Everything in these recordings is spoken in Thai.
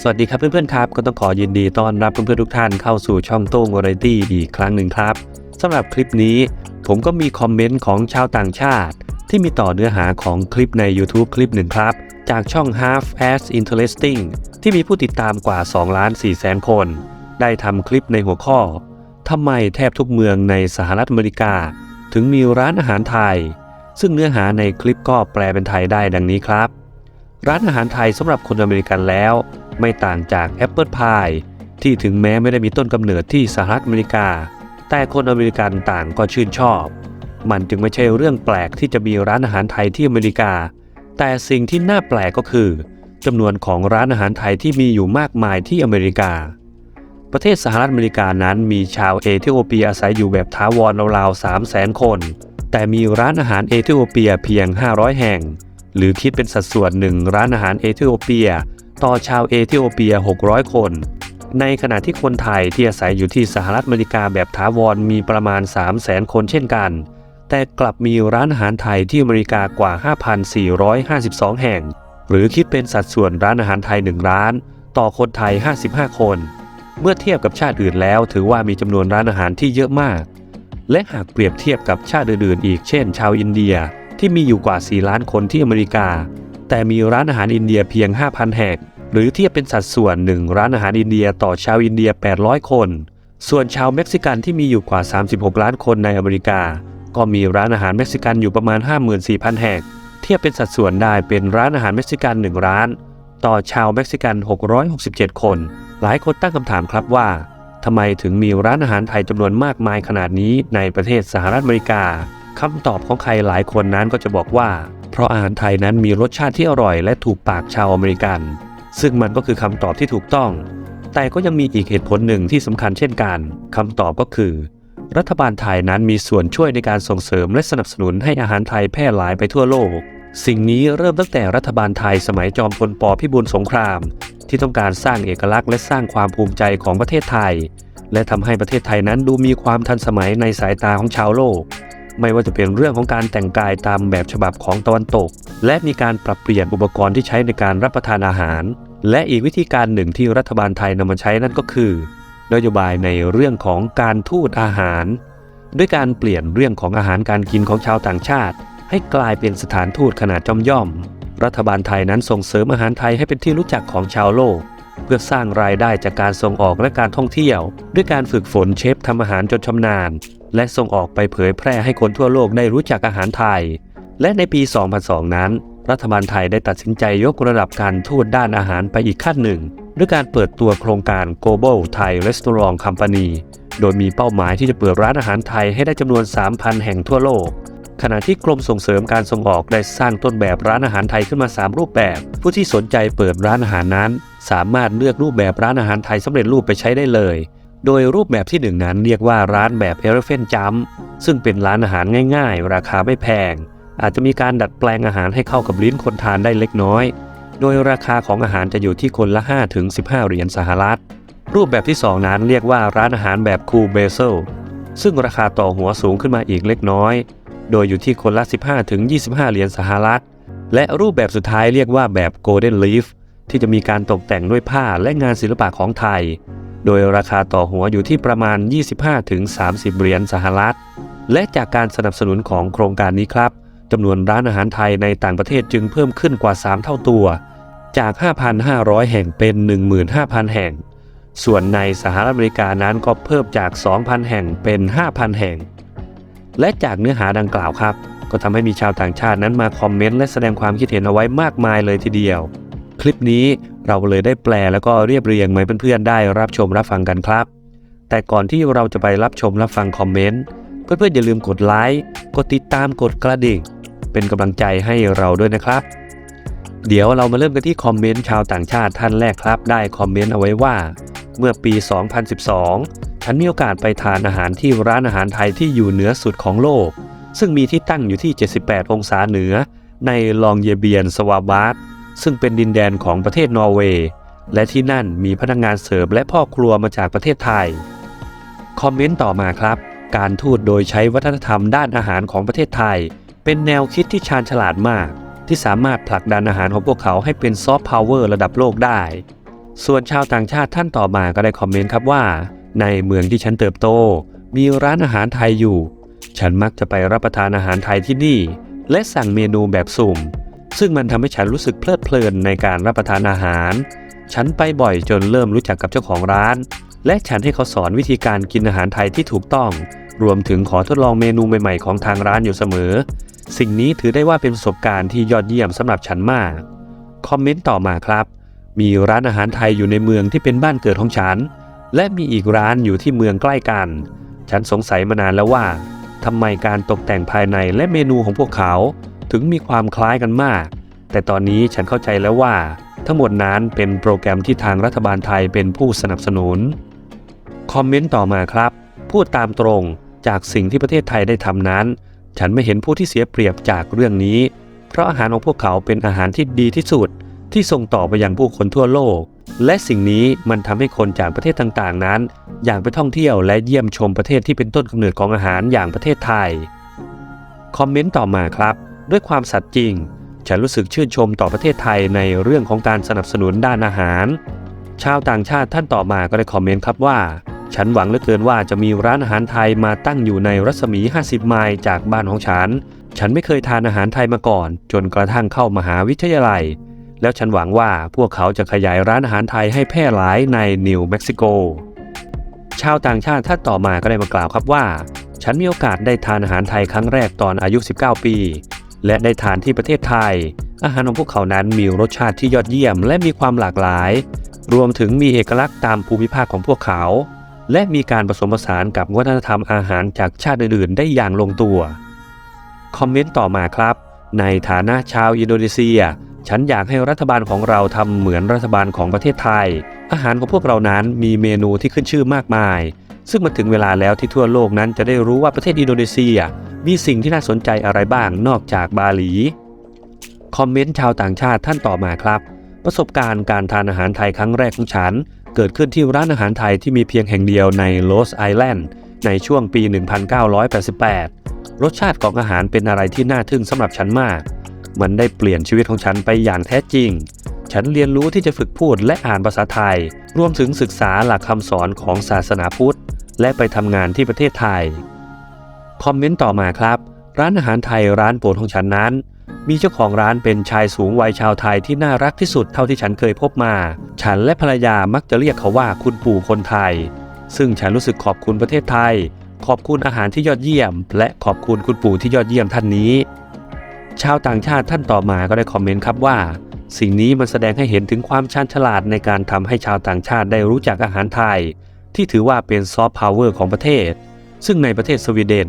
สวัสดีครับเพื่อนๆครับ ก็ต้องขอยินดีต้อนรับเพื่อนๆทุกท่านเข้าสู่ช่องโต้งวาไรตี้อีกครั้งหนึ่งครับสำหรับคลิปนี้ ผมก็มีคอมเมนต์ของชาวต่างชาติ ที่มีต่อเนื้อหาของคลิปใน YouTube คลิปหนึ่งครับ จากช่อง Half as Interesting ที่มีผู้ติดตามกว่า2ล้าน4แสนคน ได้ทำคลิปในหัวข้อทำไมแทบทุกเมืองในสหรัฐอเมริกา ถึงมีร้านอาหารไทย ซึ่งเนื้อหาในคลิปก็แปลเป็นไทยได้ดังนี้ครับ ร้านอาหารไทยสำหรับคนอเมริกันแล้ว ไม่ต่างจากแอปเปิลพายที่ถึงแม้ไม่ได้มีต้นกำเนิดที่สหรัฐอเมริกา แต่คนอเมริกันต่างก็ชื่นชอบ มันจึงไม่ใช่เรื่องแปลกที่จะมีร้านอาหารไทยที่อเมริกา แต่สิ่งที่น่าแปลกก็คือจำนวนของร้านอาหารไทยที่มีอยู่มากมายที่อเมริกา ประเทศสหรัฐอเมริกานั้นมีชาวเอธิโอเปียอาศัยอยู่แบบท้าวรราวๆ3 0 0 0 0 0คน แต่มีร้านอาหารเอธิโอเปียเพียง 500 แห่ง หรือคิดเป็นสัดส่วนหนึ่งร้านอาหารเอธิโอเปีย ต่อชาวเอธิโอเปีย 600 คน ในขณะที่คนไทยที่อาศัยอยู่ที่สหรัฐอเมริกาแบบถาวรมีประมาณ 3 0 0 0 0 0 คนเช่นกัน แต่กลับมีร้านอาหารไทยที่อเมริกากว่า 5,452 แห่ง หรือคิดเป็นสัดส่วนร้านอาหารไทย 1 ร้าน ต่อคนไทย 55 คน เมื่อเทียบกับชาติอื่นแล้วถือว่ามีจำนวนร้านอาหารที่เยอะมาก และหากเปรียบเทียบกับชาติอื่นๆอีกเช่น ชาวอินเดียที่มีอยู่กว่า 4 ล้านคนที่อเมริกา แต่มีร้านอาหารอินเดียเพียง 5,000 แห่ง หรือเทียบเป็นสัดส่วนหนึ่งร้านอาหารอินเดียต่อชาวอินเดีย 800 คน ส่วนชาวเม็กซิกันที่มีอยู่กว่า 36 ล้านคนในอเมริกา ก็มีร้านอาหารเม็กซิกันอยู่ประมาณ 54,000 แห่ง เทียบเป็นสัดส่วนได้เป็นร้านอาหารเม็กซิกัน 1 ร้าน ต่อชาวเม็กซิกัน 667 คน หลายคนตั้งคำถามครับว่า ทำไมถึงมีร้านอาหารไทยจำนวนมากมายขนาดนี้ในประเทศสหรัฐอเมริกาคำตอบของใครหลายคนนั้นก็จะบอกว่า เพราะอาหารไทยนั้นมีรสชาติที่อร่อยและถูกปากชาวอเมริกัน ซึ่งมันก็คือคำตอบที่ถูกต้อง แต่ก็ยังมีอีกเหตุผลหนึ่งที่สำคัญเช่นกันคำตอบก็คือ รัฐบาลไทยนั้นมีส่วนช่วยในการส่งเสริมและสนับสนุนให้อาหารไทยแพร่หลายไปทั่วโลก สิ่งนี้เริ่มตั้งแต่รัฐบาลไทยสมัยจอมพลปพิบูลสงคราม ที่ต้องการสร้างเอกลักษณ์และสร้างความภูมิใจของประเทศไทย และทำให้ประเทศไทยนั้นดูมีความทันสมัยในสายตาของชาวโลก ไม่ว่าจะเป็นเรื่องของการแต่งกายตามแบบฉบับของตะวันตก และมีการปรับเปลี่ยนอุปกรณ์ที่ใช้ในการรับประทานอาหาร และอีกวิธีการหนึ่งที่รัฐบาลไทยนำมาใช้นั่นก็คือนโยบายในเรื่องของการทูตอาหาร ด้วยการเปลี่ยนเรื่องของอาหารการกินของชาวต่างชาติ ให้กลายเป็นสถานทูตขนาดจอมย่อม รัฐบาลไทยนั้นส่งเสริมอาหารไทยให้เป็นที่รู้จักของชาวโลก เพื่อสร้างรายได้จากการส่งออกและการท่องเที่ยว ด้วยการฝึกฝนเชฟทำอาหารจนชำนาญ และส่งออกไปเผยแพร่ให้คนทั่วโลกได้รู้จักอาหารไทย และในปี 2002 นั้น รัฐบาลไทยได้ตัดสินใจยกระดับการทูตด้านอาหารไปอีกขั้นหนึ่ง ด้วยการเปิดตัวโครงการ Global Thai Restaurant Company โดยมีเป้าหมายที่จะเปิดร้านอาหารไทยให้ได้จำนวน 3,000 แห่งทั่วโลก ขณะที่กรมส่งเสริมการส่งออกได้สร้างต้นแบบร้านอาหารไทยขึ้นมา 3 รูปแบบ ผู้ที่สนใจเปิดร้านอาหารนั้น สามารถเลือกรูปแบบร้านอาหารไทยสำเร็จรูปไปใช้ได้เลย โดยรูปแบบที่หนึ่งนั้นเรียกว่าร้านแบบ Elephant Jump ซึ่งเป็นร้านอาหารง่าย ๆ ราคาไม่แพง อาจจะมีการดัดแปลงอาหารให้เข้ากับลิ้นคนทานได้เล็กน้อย โดยราคาของอาหารจะอยู่ที่คนละ 5-15 เหรียญสหรัฐ รูปแบบที่ 2 นั้นเรียกว่าร้านอาหารแบบคูเบเซลซึ่งราคาต่อหัวสูงขึ้นมาอีกเล็กน้อย โดยอยู่ที่คนละ 15-25 เหรียญสหรัฐ และรูปแบบสุดท้ายเรียกว่าแบบ Golden Leaf ที่จะมีการตกแต่งด้วยผ้าและงานศิลปะของไทย โดยราคาต่อหัวอยู่ที่ประมาณ 25-30 เหรียญสหรัฐ และจากการสนับสนุนของโครงการนี้ครับจำนวนร้านอาหารไทยในต่างประเทศจึงเพิ่มขึ้นกว่า 3 เท่าตัว จาก 5,500 แห่งเป็น 15,000 แห่ง ส่วนในสหรัฐอเมริกานั้นก็เพิ่มจาก 2,000 แห่งเป็น 5,000 แห่ง และจากเนื้อหาดังกล่าวครับ ก็ทำให้มีชาวต่างชาตินั้นมาคอมเมนต์และแสดงความคิดเห็นเอาไว้มากมายเลยทีเดียว คลิปนี้เราเลยได้แปลแล้วก็เรียบเรียงมาให้เพื่อนๆได้รับชมรับฟังกันครับ แต่ก่อนที่เราจะไปรับชมรับฟังคอมเมนต์เพื่อนๆอย่าลืมกดไลค์กดติดตามกดกระดิ่ง เป็นกำลังใจให้เราด้วยนะครับ เดี๋ยวเรามาเริ่มกันที่คอมเมนต์ชาวต่างชาติท่านแรกครับ ได้คอมเมนต์เอาไว้ว่า เมื่อปี 2012 ฉันมีโอกาสไปทานอาหารที่ร้านอาหารไทยที่อยู่เหนือสุดของโลก ซึ่งมีที่ตั้งอยู่ที่ 78 องศาเหนือ ในลองเยเบียนสวาบาร์ซึ่งเป็นดินแดนของประเทศนอร์เวย์ และที่นั่นมีพนักงานเสิร์ฟและพ่อครัวมาจากประเทศไทย คอมเมนต์ต่อมาครับ การทูตโดยใช้วัฒนธรรมด้านอาหารของประเทศไทย เป็นแนวคิดที่ชาญฉลาดมาก ที่สามารถผลักดันอาหารของพวกเขาให้เป็นซอฟต์พาวเวอร์ระดับโลกได้ ส่วนชาวต่างชาติท่านต่อมาก็ได้คอมเมนต์ครับว่า ในเมืองที่ฉันเติบโต มีร้านอาหารไทยอยู่ ฉันมักจะไปรับประทานอาหารไทยที่นี่ และสั่งเมนูแบบสุ่ม ซึ่งมันทำให้ฉันรู้สึกเพลิดเพลินในการรับประทานอาหาร ฉันไปบ่อยจนเริ่มรู้จักกับเจ้าของร้าน และฉันให้เขาสอนวิธีการกินอาหารไทยที่ถูกต้อง รวมถึงขอทดลองเมนูใหม่ๆ ของทางร้านอยู่เสมอ สิ่งนี้ถือได้ว่าเป็นประสบการณ์ที่ยอดเยี่ยมสำหรับฉันมาก คอมเมนต์ต่อมาครับ มีร้านอาหารไทยอยู่ในเมืองที่เป็นบ้านเกิดของฉัน และมีอีกร้านอยู่ที่เมืองใกล้กัน ฉันสงสัยมานานแล้วว่าทำไมการตกแต่งภายในและเมนูของพวกเขา ถึงมีความคล้ายกันมาก แต่ตอนนี้ฉันเข้าใจแล้วว่า ทั้งหมดนั้นเป็นโปรแกรมที่ทางรัฐบาลไทยเป็นผู้สนับสนุน คอมเมนต์ต่อมาครับ พูดตามตรงจากสิ่งที่ประเทศไทยได้ทำนั้น ฉันไม่เห็นผู้ที่เสียเปรียบจากเรื่องนี้ เพราะอาหารของพวกเขาเป็นอาหารที่ดีที่สุด ที่ส่งต่อไปยังผู้คนทั่วโลก และสิ่งนี้มันทำให้คนจากประเทศต่างๆ นั้น อยากไปท่องเที่ยวและเยี่ยมชมประเทศที่เป็นต้นกำเนิดของอาหารอย่างประเทศไทย คอมเมนต์ต่อมาครับ ด้วยความสัตย์จริง ฉันรู้สึกชื่นชมต่อประเทศไทยในเรื่องของการสนับสนุนด้านอาหาร ชาวต่างชาติท่านต่อมาก็ได้คอมเมนต์ครับว่า ฉันหวังเหลือเกินว่าจะมีร้านอาหารไทยมาตั้งอยู่ในรัศมี 50 ไมล์จากบ้านของฉัน ฉันไม่เคยทานอาหารไทยมาก่อน จนกระทั่งเข้ามหาวิทยาลัย แล้วฉันหวังว่าพวกเขาจะขยายร้านอาหารไทยให้แพร่หลายในนิวเม็กซิโก ชาวต่างชาติท่านต่อมาก็ได้มากล่าวครับว่า ฉันมีโอกาสได้ทานอาหารไทยครั้งแรกตอนอายุ 19 ปี และได้ทานที่ประเทศไทย อาหารของพวกเขานั้นมีรสชาติที่ยอดเยี่ยมและมีความหลากหลาย รวมถึงมีเอกลักษณ์ตามภูมิภาคของพวกเขา และมีการผสมผสานกับวัฒนธรรมอาหารจากชาติอื่นๆ ได้อย่างลงตัว คอมเมนต์ต่อมาครับ ในฐานะชาวอินโดนีเซีย ฉันอยากให้รัฐบาลของเราทำเหมือนรัฐบาลของประเทศไทย อาหารของพวกเรานั้นมีเมนูที่ขึ้นชื่อมากมาย ซึ่งมันถึงเวลาแล้วที่ทั่วโลกนั้นจะได้รู้ว่าประเทศอินโดนีเซีย มีสิ่งที่น่าสนใจอะไรบ้างนอกจากบาหลี คอมเมนต์ชาวต่างชาติท่านต่อมาครับ ประสบการณ์การทานอาหารไทยครั้งแรกของฉัน เกิดขึ้นที่ร้านอาหารไทยที่มีเพียงแห่งเดียวในโลสไอแลนด์ในช่วงปี 1988 รสชาติของอาหารเป็นอะไรที่น่าทึ่งสำหรับฉันมาก มันได้เปลี่ยนชีวิตของฉันไปอย่างแท้จริง ฉันเรียนรู้ที่จะฝึกพูดและอ่านภาษาไทย รวมถึงศึกษาหลักคำสอนของศาสนาพุทธ และไปทำงานที่ประเทศไทย คอมเมนต์ต่อมาครับ ร้านอาหารไทยร้านโปรดของฉันนั้น มีเจ้าของร้านเป็นชายสูงวัยชาวไทยที่น่ารักที่สุดเท่าที่ฉันเคยพบมา ฉันและภรรยามักจะเรียกเขาว่าคุณปู่คนไทย ซึ่งฉันรู้สึกขอบคุณประเทศไทย ขอบคุณอาหารที่ยอดเยี่ยม และขอบคุณคุณปู่ที่ยอดเยี่ยมท่านนี้ ชาวต่างชาติท่านต่อมาก็ได้คอมเมนต์ครับว่า สิ่งนี้มันแสดงให้เห็นถึงความชาญฉลาดในการทำให้ชาวต่างชาติได้รู้จักอาหารไทย ที่ถือว่าเป็นซอฟต์พาวเวอร์ของประเทศ ซึ่งในประเทศสวีเดน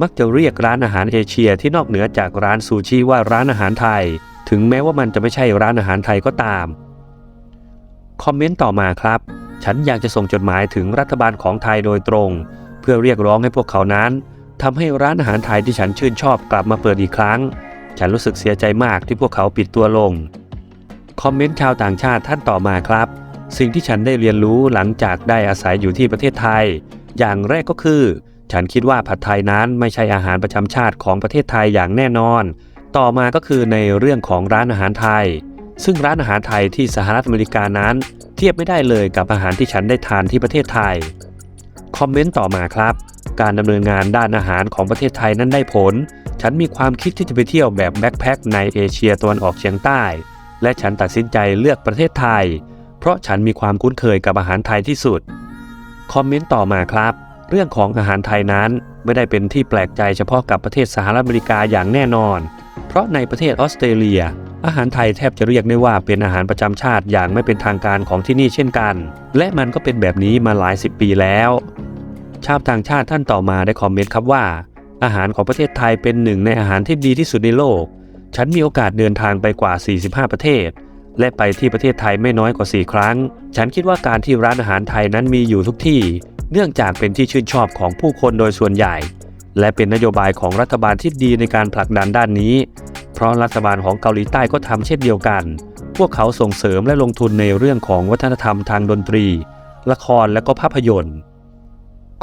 มักจะเรียกร้านอาหารเอเชียที่นอกเหนือจากร้านซูชิว่าร้านอาหารไทย ถึงแม้ว่ามันจะไม่ใช่ร้านอาหารไทยก็ตามคอมเมนต์ต่อมาครับ ฉันอยากจะส่งจดหมายถึงรัฐบาลของไทยโดยตรง เพื่อเรียกร้องให้พวกเขานั้นทำให้ร้านอาหารไทยที่ฉันชื่นชอบกลับมาเปิดอีกครั้ง ฉันรู้สึกเสียใจมากที่พวกเขาปิดตัวลง คอมเมนต์ชาวต่างชาติท่านต่อมาครับ สิ่งที่ฉันได้เรียนรู้หลังจากได้อาศัยอยู่ที่ประเทศไทย อย่างแรกก็คือ ฉันคิดว่าผัดไทยนั้นไม่ใช่อาหารประจำชาติของประเทศไทยอย่างแน่นอน ต่อมาก็คือในเรื่องของร้านอาหารไทย ซึ่งร้านอาหารไทยที่สหรัฐอเมริกานั้น เทียบไม่ได้เลยกับอาหารที่ฉันได้ทานที่ประเทศไทย คอมเมนต์ต่อมาครับ การดำเนินงานด้านอาหารของประเทศไทยนั้นได้ผล ฉันมีความคิดที่จะไปเที่ยวแบบแบ็คแพ็คในเอเชียตะวันออกเฉียงใต้ และฉันตัดสินใจเลือกประเทศไทย เพราะฉันมีความคุ้นเคยกับอาหารไทยที่สุด คอมเมนต์ต่อมาครับ เรื่องของอาหารไทยนั้นไม่ได้เป็นที่แปลกใจเฉพาะกับประเทศสหรัฐอเมริกาอย่างแน่นอน เพราะในประเทศออสเตรเลีย อาหารไทยแทบจะเรียกได้ว่าเป็นอาหารประจำชาติอย่างไม่เป็นทางการของที่นี่เช่นกัน และมันก็เป็นแบบนี้มาหลายสิบปีแล้ว ชาวต่างชาติท่านต่อมาได้คอมเมนต์ครับว่า อาหารของประเทศไทยเป็นหนึ่งในอาหารที่ดีที่สุดในโลก ฉันมีโอกาสเดินทางไปกว่า 45 ประเทศ และไปที่ประเทศไทยไม่น้อยกว่า 4 ครั้ง ฉันคิดว่าการที่ร้านอาหารไทยนั้นมีอยู่ทุกที่ เนื่องจากเป็นที่ชื่นชอบของผู้คนโดยส่วนใหญ่ และเป็นนโยบายของรัฐบาลที่ดีในการผลักดันด้านนี้ เพราะรัฐบาลของเกาหลีใต้ก็ทำเช่นเดียวกัน พวกเขาส่งเสริมและลงทุนในเรื่องของวัฒนธรรมทางดนตรี ละครและก็ภาพยนตร์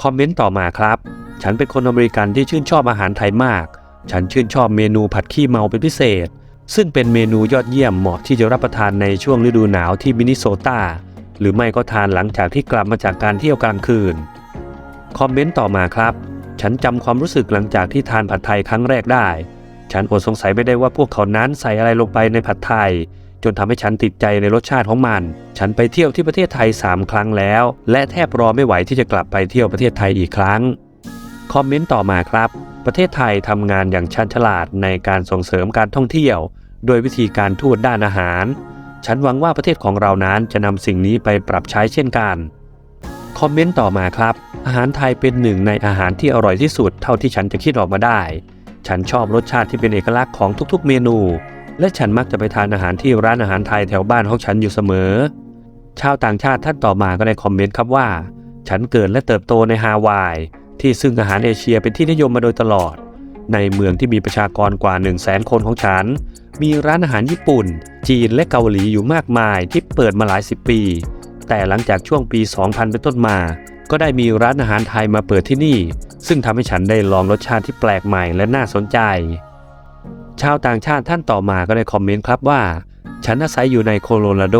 คอมเมนต์ต่อมาครับ ฉันเป็นคนอเมริกันที่ชื่นชอบอาหารไทยมาก ฉันชื่นชอบเมนูผัดขี้เมาเป็นพิเศษ ซึ่งเป็นเมนูยอดเยี่ยมเหมาะที่จะรับประทานในช่วงฤดูหนาวที่มินนิโซตา หรือไม่ก็ทานหลังจากที่กลับมาจากการเที่ยวกลางคืน คอมเมนต์ต่อมาครับ ฉันจำความรู้สึกหลังจากที่ทานผัดไทยครั้งแรกได้ ฉันอดสงสัยไม่ได้ว่าพวกเขานั้นใส่อะไรลงไปในผัดไทยจนทำให้ฉันติดใจในรสชาติของมัน ฉันไปเที่ยวที่ประเทศไทย 3 ครั้งแล้ว และแทบรอไม่ไหวที่จะกลับไปเที่ยวประเทศไทยอีกครั้ง คอมเมนต์ต่อมาครับ ประเทศไทยทำงานอย่างชันฉลาดในการส่งเสริมการท่องเที่ยว โดยวิธีการทูตด้านอาหาร ฉันหวังว่าประเทศของเรานั้นจะนำสิ่งนี้ไปปรับใช้เช่นกัน คอมเมนต์ต่อมาครับ อาหารไทยเป็นหนึ่งในอาหารที่อร่อยที่สุดเท่าที่ฉันจะคิดออกมาได้ ฉันชอบรสชาติที่เป็นเอกลักษณ์ของทุกๆ เมนู และฉันมักจะไปทานอาหารที่ร้านอาหารไทยแถวบ้านของฉันอยู่เสมอ ชาวต่างชาติท่านต่อมาก็ได้คอมเมนต์ครับว่า ฉันเกิดและเติบโตในฮาวาย ที่ซึ่งอาหารเอเชียเป็นที่นิยมมาโดยตลอด ในเมืองที่มีประชากรกว่า 1 0 0 0 0แสนคนของฉัน มีร้านอาหารญี่ปุ่น จีนและเกาหลีอยู่มากมายที่เปิดมาหลายสิบปี แต่หลังจากช่วงปี 2000 เป็นต้นมา ก็ได้มีร้านอาหารไทยมาเปิดที่นี่ ซึ่งทำให้ฉันได้ลองรสชาติที่แปลกใหม่และน่าสนใจ ชาวต่างชาติท่านต่อมาก็ได้คอมเมนต์ครับว่า ฉันอาศัยอยู่ในโคโลราโด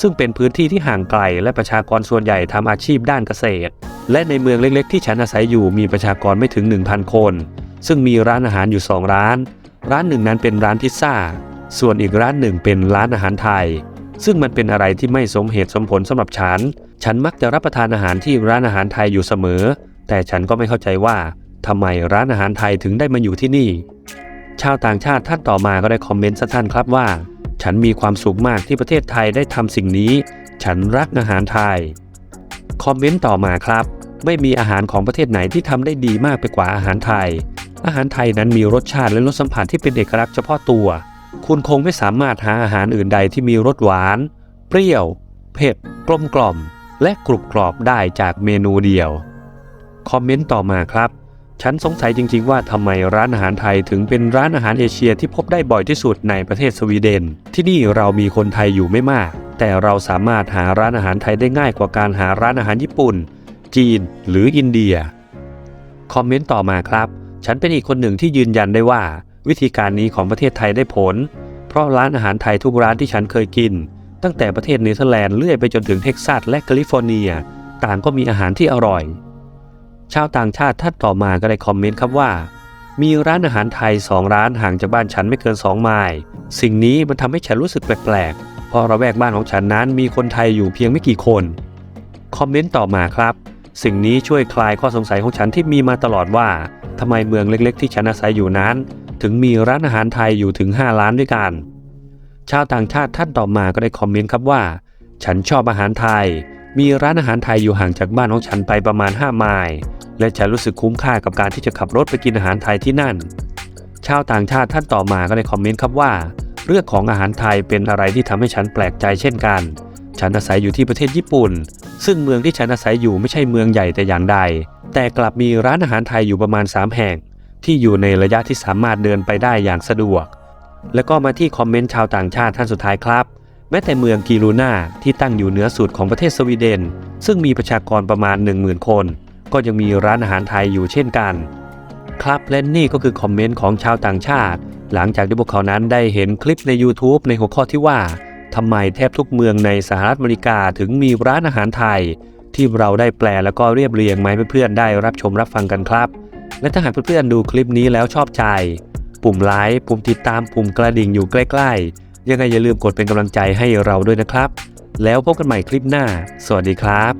ซึ่งเป็นพื้นที่ที่ห่างไกลและประชากรส่วนใหญ่ทำอาชีพด้านเกษตร และในเมืองเล็กๆ ที่ฉันอาศัยอยู่มีประชากรไม่ถึง 1,000 คน ซึ่งมีร้านอาหารอยู่ 2 ร้าน ร้านหนึ่งนั้นเป็นร้านพิซซ่า ส่วนอีกร้านหนึ่งเป็นร้านอาหารไทย ซึ่งมันเป็นอะไรที่ไม่สมเหตุสมผลสำหรับฉัน ฉันมักจะรับประทานอาหารที่ร้านอาหารไทยอยู่เสมอ แต่ฉันก็ไม่เข้าใจว่าทำไมร้านอาหารไทยถึงได้มาอยู่ที่นี่ ชาวต่างชาติท่านต่อมาก็ได้คอมเมนต์สั้นๆครับว่า ฉันมีความสุขมากที่ประเทศไทยได้ทำสิ่งนี้ ฉันรักอาหารไทย คอมเมนต์ต่อมาครับ ไม่มีอาหารของประเทศไหนที่ทำได้ดีมากไปกว่าอาหารไทย อาหารไทยนั้นมีรสชาติและรสสัมผัสที่เป็นเอกลักษณ์เฉพาะตัว คุณคงไม่สามารถหาอาหารอื่นใดที่มีรสหวาน เปรี้ยว เผ็ด กลมกล่อม และกรุบกรอบได้จากเมนูเดียว คอมเมนต์ต่อมาครับ ฉันสงสัยจริง ๆ ว่าทำไมร้านอาหารไทยถึงเป็นร้านอาหารเอเชียที่พบได้บ่อยที่สุดในประเทศสวีเดน ที่นี่เรามีคนไทยอยู่ไม่มาก แต่เราสามารถหาร้านอาหารไทยได้ง่ายกว่าการหาร้านอาหารญี่ปุ่น จีนหรืออินเดีย คอมเมนต์ต่อมาครับ ฉันเป็นอีกคนหนึ่งที่ยืนยันได้ว่า วิธีการนี้ของประเทศไทยได้ผล เพราะร้านอาหารไทยทุกร้านที่ฉันเคยกิน ตั้งแต่ประเทศเนเธอร์แลนด์เลื่อยไปจนถึงเท็กซัสและแคลิฟอร์เนีย ต่างก็มีอาหารที่อร่อย ชาวต่างชาติท่านต่อมาก็ได้คอมเมนต์ครับว่า มีร้านอาหารไทย2ร้านห่างจากบ้านฉันไม่เกิน2ไมล์สิ่งนี้มันทำให้ฉันรู้สึกแปลกๆเพราะระแวกบ้านของฉันนั้นมีคนไทยอยู่เพียงไม่กี่คน คอมเมนต์ต่อมาครับ สิ่งนี้ช่วยคลายข้อสงสัยของฉันที่มีมาตลอดว่าทำไมเมืองเล็กๆ ที่ฉันอาศัยอยู่นั้น ถึงมีร้านอาหารไทยอยู่ถึง5ร้านด้วยกัน ชาวต่างชาติท่านต่อมาก็ได้คอมเมนต์ครับว่า ฉันชอบอาหารไทย มีร้านอาหารไทยอยู่ห่างจากบ้านของฉันไปประมาณ 5 ไมล์และฉันรู้สึกคุ้มค่ากับการที่จะขับรถไปกินอาหารไทยที่นั่น ชาวต่างชาติท่านต่อมาก็ได้คอมเมนต์ครับว่า เรื่องของอาหารไทยเป็นอะไรที่ทำให้ฉันแปลกใจเช่นกัน ฉันอาศัยอยู่ที่ประเทศญี่ปุ่น ซึ่งเมืองที่ฉันอาศัยอยู่ไม่ใช่เมืองใหญ่แต่อย่างใด แต่กลับมีร้านอาหารไทยอยู่ประมาณ 3 แห่ง ที่อยู่ในระยะที่สามารถเดินไปได้อย่างสะดวก แล้วก็มาที่คอมเมนต์ชาวต่างชาติท่านสุดท้ายครับ แม้แต่เมืองกิรูนาที่ตั้งอยู่เหนือสุดของประเทศสวีเดน ซึ่งมีประชากรประมาณ 10,000 คน ก็ยังมีร้านอาหารไทยอยู่เช่นกัน ครับและนี่ก็คือคอมเมนต์ของชาวต่างชาติ หลังจากที่พวกเขานั้นได้เห็นคลิปใน YouTube ในหัวข้อที่ว่า ทำไมแทบทุกเมืองในสหรัฐอเมริกาถึงมีร้านอาหารไทย ที่เราได้แปลแล้วก็เรียบเรียงมาให้เพื่อนๆได้รับชมรับฟังกันครับ และถ้าหากเพื่อนๆดูคลิปนี้แล้วชอบใจ ปุ่มไลค์ปุ่มติดตามปุ่มกระดิ่งอยู่ใกล้ๆ ยังไงอย่าลืมกดเป็นกำลังใจให้เราด้วยนะครับ แล้วพบกันใหม่คลิปหน้า สวัสดีครับ